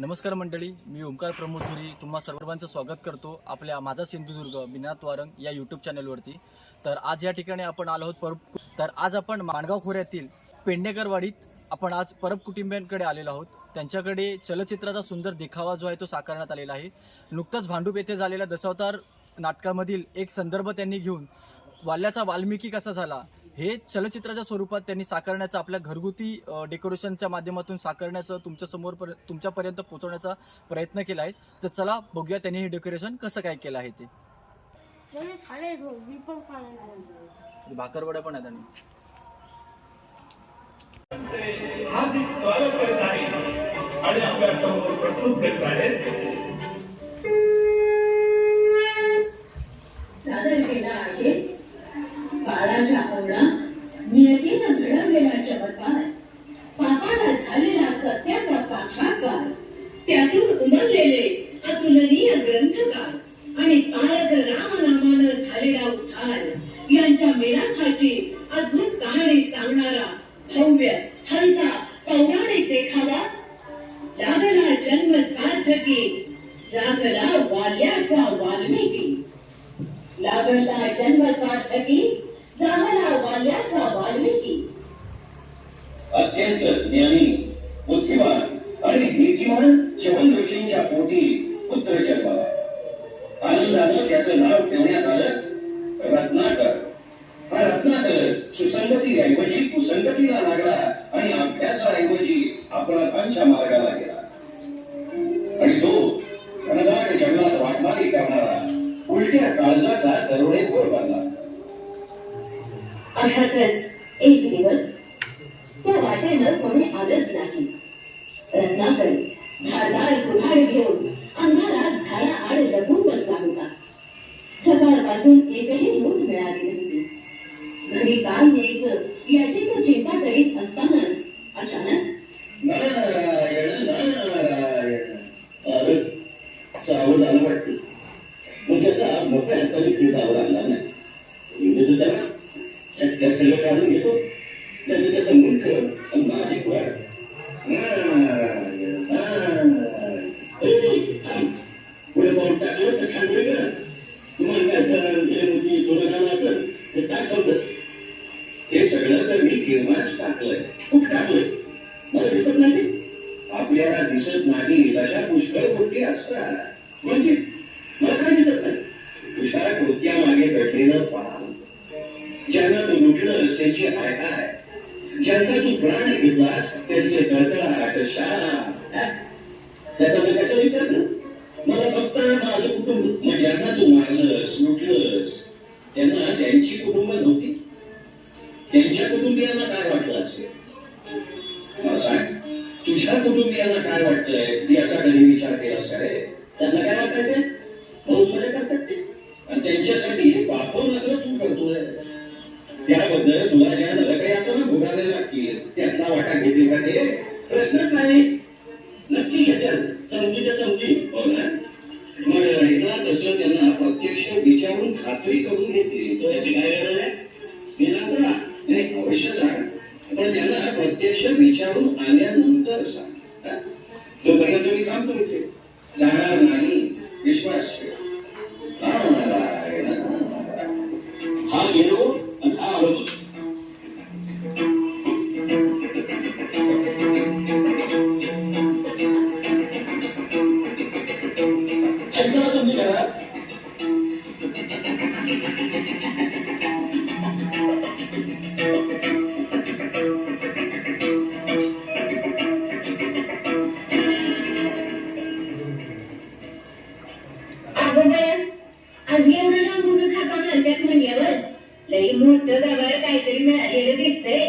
नमस्कार मंडळी मी ओंकार प्रमोद धुरी तुम्हा सर्वांचं स्वागत करतो आपल्या माझा सिंधुदुर्ग बिनात वारंग या यूट्यूब चॅनलवरती तर आज या ठिकाणी आपण आलो आहोत परब तर आज आपण माणगाव खोऱ्यातील पेडणेकरवाडीत आपण आज परब कुटुंबियांकडे आलेलो आहोत. त्यांच्याकडे चलचित्राचा सुंदर देखावा जो आहे तो साकारण्यात आलेला आहे. नुकताच भांडूप येथे झालेल्या दशावतार नाटकामधील एक संदर्भ त्यांनी घेऊन वाल्याचा वाल्मिकी कसा झाला हे चलचित्राच्या स्वरूपात त्यांनी साकारण्याचं आपल्या घरगुती डेकोरेशनच्या माध्यमातून साकारण्याचं तुमच्यासमोर पर तुमच्यापर्यंत पोहोचवण्याचा प्रयत्न केला आहे. तर चला बघूया त्यांनी हे डेकोरेशन कसं काय केलं आहे ते. त्याने खाणे मी पण भाकरवड्या आहेत आणि. जन्म सार्थकी जागला वाल्याचा वाल्मिकी. लागला जन्म सार्थकी जागला वाल्याचा वाल्मिकी. अत्यंत ज्ञानी बुद्धिमान आणि नीतिमान चवन ऋषींच्या पोटी पुत्र जन्माला. आनंदानं त्याचं नाव ठेवण्यात आलं रत्नाकर. हा रत्नाकर सुसंगतीऐवजी कुसंगतीला लागला आणि अभ्यासाऐवजी अपराधांच्या मार्गाला अर्थातच एक दिवस त्या वाटेनं कोणी आलंच नाही. रत्नाकर धारदार कुऱ्हाड घेऊन अंधारात झाडा आड लपून बसला होता. सकाळपासून एकही मूठ मिळाली नव्हती. घरी काय यायचं याची तो चिंता करीत असतानाच अचानक केव्हाच खूप मला दिसत नाही आपल्याला दिसत नाही अशा पुष्कळ गोष्टी असतात म्हणजे मला काय दिसत नाही तुषार कृत्या मागे घडलेलं पाहून ज्यांना तू लुटलंस त्यांची आय काय ज्यांचा तू प्राण घेतलास त्यांचे कळकळाट शाळा त्याचा मी विचार विचारलं मला फक्त माझं कुटुंब ज्यांना तू मारलंस लुटलंस त्यांना त्यांची कुटुंब नव्हती. त्यांच्या कुटुंबियांना काय वाटलं असेल मला सांग. तुझ्या कुटुंबियांना काय वाटतंय? याचा घरी विचार केलास का त्यांना काय वाटायचंय? भाऊ मजा करतात ते. आणि त्यांच्यासाठी बाप मात्र तू करतोय. त्याबद्दल तुला ज्या नरकयातना भोगावे लागतील त्यांना वाटा घेतील का ते? प्रश्न आज एवढं लांबून हाका मारत्यात म्हणल्यावर लई मोठं दगड काहीतरी मिळालेलं दिसतंय.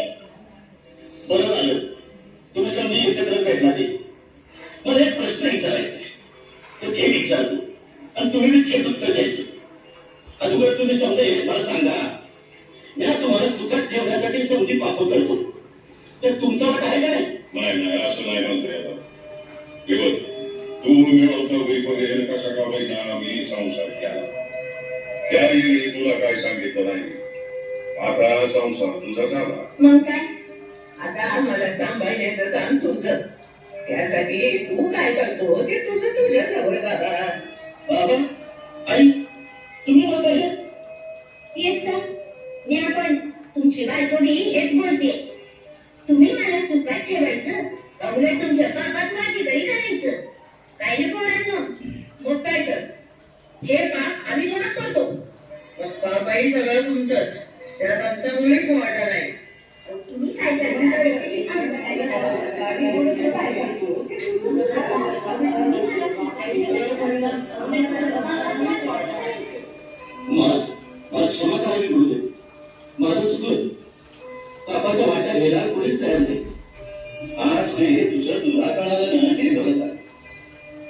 बरं झालं तुम्ही समजी एकत्र ते मला एक प्रश्न विचारायचा तो थेट विचारतो. आणि तुम्ही मी थेट उत्तर द्यायचं. अगोदर तुम्ही समजेल मला सांगा. मी ना तुम्हाला सुखात ठेवण्यासाठी समजी पाप करतो तर तुमचा वाट आहे का नाही नाही असं नाही म्हणता हे बघ तू मिळवतो वगैरे कसा का ना मी संसार केला. त्यावेळी तुला काय सांगितलं नाही. आता संसार तुझा झाला. मग काय? आता आम्हाला सांभाळण्याचं काम तुझं. त्यासाठी तू काय करतो? ते तुझं तुझ्या जवळ बाबा. बाबा आई तुम्ही हे येस का मी आपण तुमची बायको मी हेच बोलते. तुम्ही मला सुखात ठेवायचं. उलट तुमच्या पापात मागे तरी करायचं मुलीच वाटा नाही. तुम्ही काय मला मला क्षमा करावी गुरुदेव माझं चुकलं. वाटा घ्यायला कोणीच तयार नाही. आज हे तुझं तुला कळालं ना बघत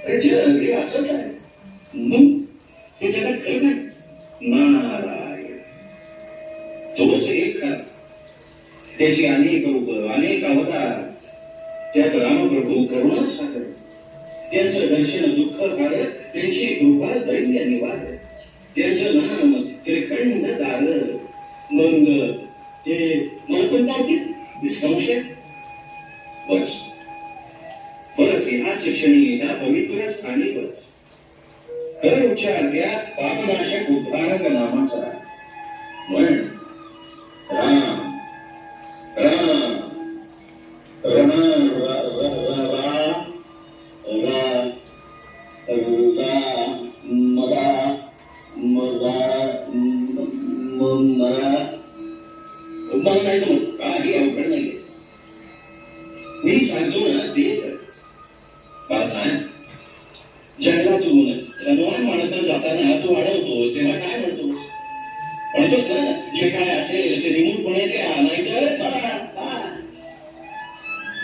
अरे जग हे असंच आहे. मग त्यात रामप्रभू करुणा सागर त्यांचं दर्शन दुःख काढ त्यांची कृपा दैन्य निवार त्यांचं नाम त्रिखंड दार मग ते मला पण पावतील निसंशय बस. बस ह्याच क्षणी त्या पवित्र स्थानी बस. तर उच्चार त्या पापनाशक उद्धारक नामाचा. म्हण Ram. Rama, Ra, Ra, Ra, Ra, Ra.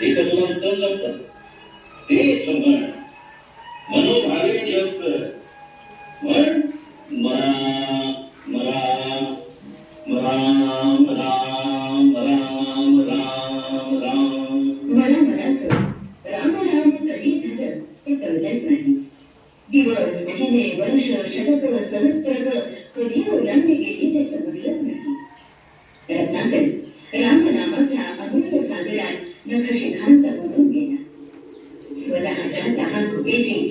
हे तर तुला तेच म्हण मनोभावे जप कर म्हण मरा मरा राम राम राम राम राम मला म्हणायचं राम राम कधी झालं ते कळलंच नाही. दिवस महिने वर्ष शतक सहस्त्र कधी ओलांडले गेली ते समजलंच नाही. रत्नाकर नकाशे नखशिखांत म्हणून गेला स्वतःच्या दहा भुगेची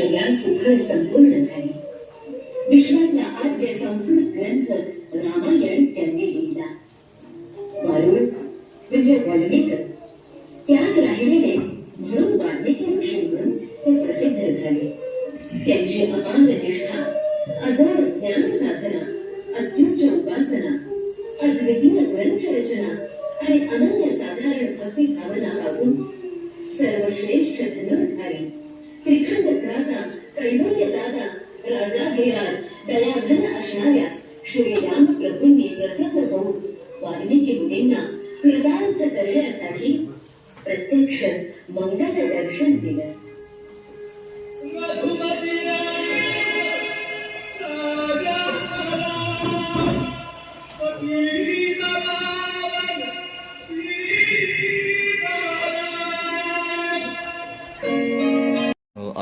तपश्चर्या सुखळ संपूर्ण झाले. विश्वातला आद्य संस्कृत ग्रंथ रामायण त्यांनी लिहिला. वारुळ म्हणजे वाल्मिक त्याग राहिलेले म्हणून वाल्मिकी ऋषी म्हणून ते प्रसिद्ध झाले. त्यांची अपार निष्ठा अजर ज्ञान साधना अत्युच्च उपासना अद्वितीय ग्रंथ रचना आणि अनन्य साधारण भक्ती भावना पाहून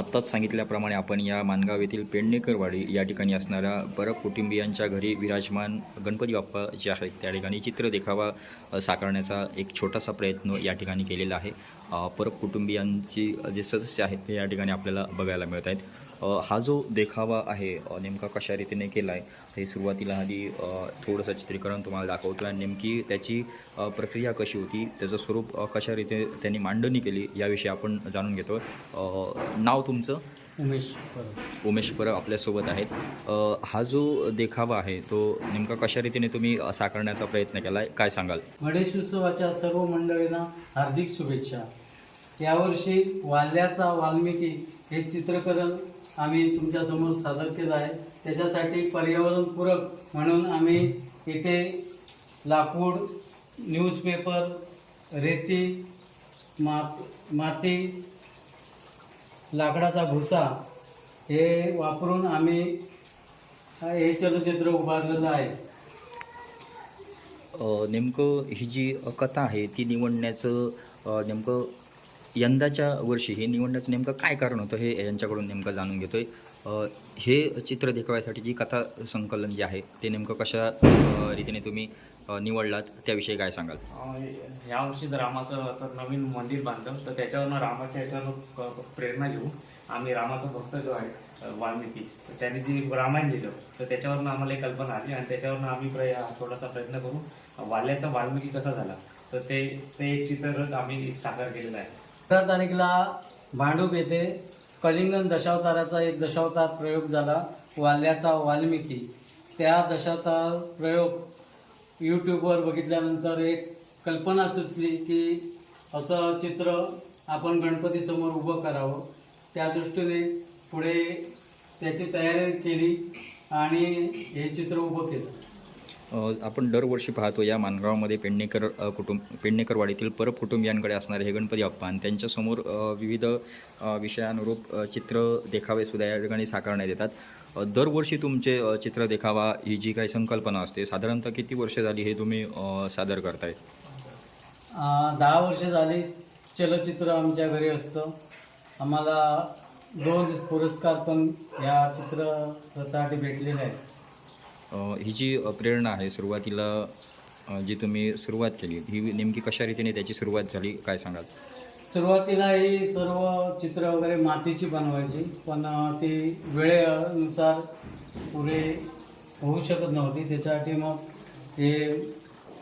आत्ताच सांगितल्याप्रमाणे आपण या मानगाव येथील पेडणेकरवाडी या ठिकाणी असणाऱ्या परब कुटुंबियांच्या घरी विराजमान गणपती बाप्पा जे आहेत त्या ठिकाणी चित्र देखावा साकारण्याचा एक छोटासा प्रयत्न या ठिकाणी केलेला आहे. परब कुटुंबियांची जे सदस्य आहेत ते या ठिकाणी आपल्याला बघायला मिळत आहेत. हा जो देखावा आहे नेमका कशा रीतीने केला आहे हे सुरुवातीला आधी थोडंसं चित्रीकरण तुम्हाला दाखवतो आणि नेमकी त्याची प्रक्रिया कशी होती त्याचं स्वरूप कशा रीते त्यांनी मांडणी केली याविषयी आपण जाणून घेतो. नाव तुमचं? उमेश परब. उमेश परब आपल्यासोबत आहेत. हा जो देखावा आहे तो नेमका कशा रीतीने तुम्ही साकारण्याचा प्रयत्न केला आहे काय सांगाल? गणेश उत्सवाच्या सर्व मंडळींना हार्दिक शुभेच्छा. यावर्षी वाल्याचा वाल्मिकी हे चित्रकरण आम्ही तुमच्यासमोर सादर केलं आहे. त्याच्यासाठी पर्यावरणपूरक म्हणून आम्ही इथे लाकूड न्यूजपेपर रेती मात माती लाकडाचा भुसा हे वापरून आम्ही हे चलचित्र उभारलेलं आहे. नेमकं ही जी कथा आहे ती निवडण्याचं नेमकं यंदाच्या वर्षी हे निवडण्याचं नेमकं काय कारण होतं हे यांच्याकडून नेमकं जाणून घेतोय. हे चित्र देखवायसाठी जी कथा संकलन जे आहे ते नेमकं कशा रीतीने तुम्ही निवडलात त्याविषयी काय सांगाल? ह्या वर्षी जर रामाचं तर नवीन मंदिर बांधलं तर त्याच्यावरनं रामाच्या ह्याच्यावर प्रेरणा घेऊन आम्ही रामाचा भक्त जो आहे वाल्मिकी तर त्यांनी जी रामायण लिहिलं तर त्याच्यावरनं आम्हाला एक कल्पना आली आणि त्याच्यावरनं आम्ही प्रया थोडासा प्रयत्न करून वाल्याचा वाल्मिकी कसा झाला तर ते ते चित्र आम्ही साकार केलेलं आहे. अठरा तारीखला भांडूप येथे कलिंगन दशावताराचा एक दशावतार प्रयोग झाला वाल्याचा वाल्मिकी. त्या दशावतार प्रयोग यूट्यूबवर बघितल्यानंतर एक कल्पना सुचली की असं चित्र आपण गणपतीसमोर उभं करावं. त्या दृष्टीने पुढे त्याची तयारी केली आणि हे चित्र उभं केलं. आपण दरवर्षी पाहतो या मानगावामध्ये पेडणेकर कुटुंब पेडणेकरवाडीतील परब कुटुंबियांकडे असणारे हे गणपती अप्पा आणि त्यांच्यासमोर विविध विषयानुरूप चित्र देखावे सुद्धा या ठिकाणी साकारण्यात येतात. दरवर्षी तुमचे चित्र देखावा ही जी काही संकल्पना असते साधारणतः किती वर्ष झाली हे तुम्ही सादर करताय? दहा वर्ष झाली चलचित्र आमच्या घरी असतं. आम्हाला दोन पुरस्कार पण या चित्रसाठी भेटलेले आहेत. ही जी प्रेरणा आहे सुरुवातीला जी तुम्ही सुरुवात केली ही नेमकी कशा रीतीने त्याची सुरुवात झाली काय सांगाल? सुरुवातीला ही सर्व चित्र वगैरे मातीची बनवायची पण ती वेळेनुसार पुरे होऊ शकत नव्हती. त्याच्यासाठी मग हे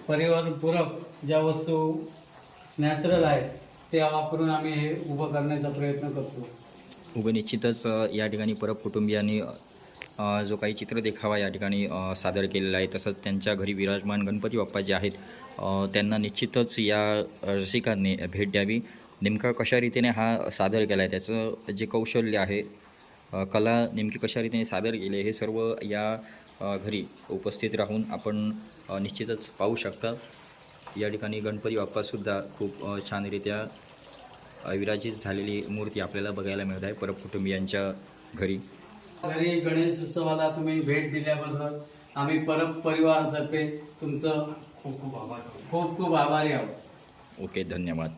परिवारपूरक ज्या वस्तू नॅचरल आहेत त्या वापरून आम्ही हे उभं करण्याचा प्रयत्न करतो. उभं निश्चितच या ठिकाणी परब कुटुंबियांनी जो काही चित्र देखावा या ठिकाणी सादर केलेला आहे. तसंच त्यांच्या घरी विराजमान गणपती बाप्पा जे आहेत त्यांना निश्चितच या रसिकांनी भेट द्यावी. नेमका कशा रीतीने हा सादर केला आहे त्याचं जे कौशल्य आहे कला नेमकी कशा रीतीने सादर केली हे सर्व या घरी उपस्थित राहून आपण निश्चितच पाहू शकता. या ठिकाणी गणपती बाप्पासुद्धा खूप छानरित्या विराजित झालेली मूर्ती आपल्याला बघायला मिळत आहे. परब कुटुंबियांच्या घरी. घरी गणेश उत्सवाला तुम्ही भेट दिल्याबद्दल आम्ही परत परिवारातर्फे तुमचं खूप खूप आभार. खूप खूप आभारी आहोत. ओके धन्यवाद.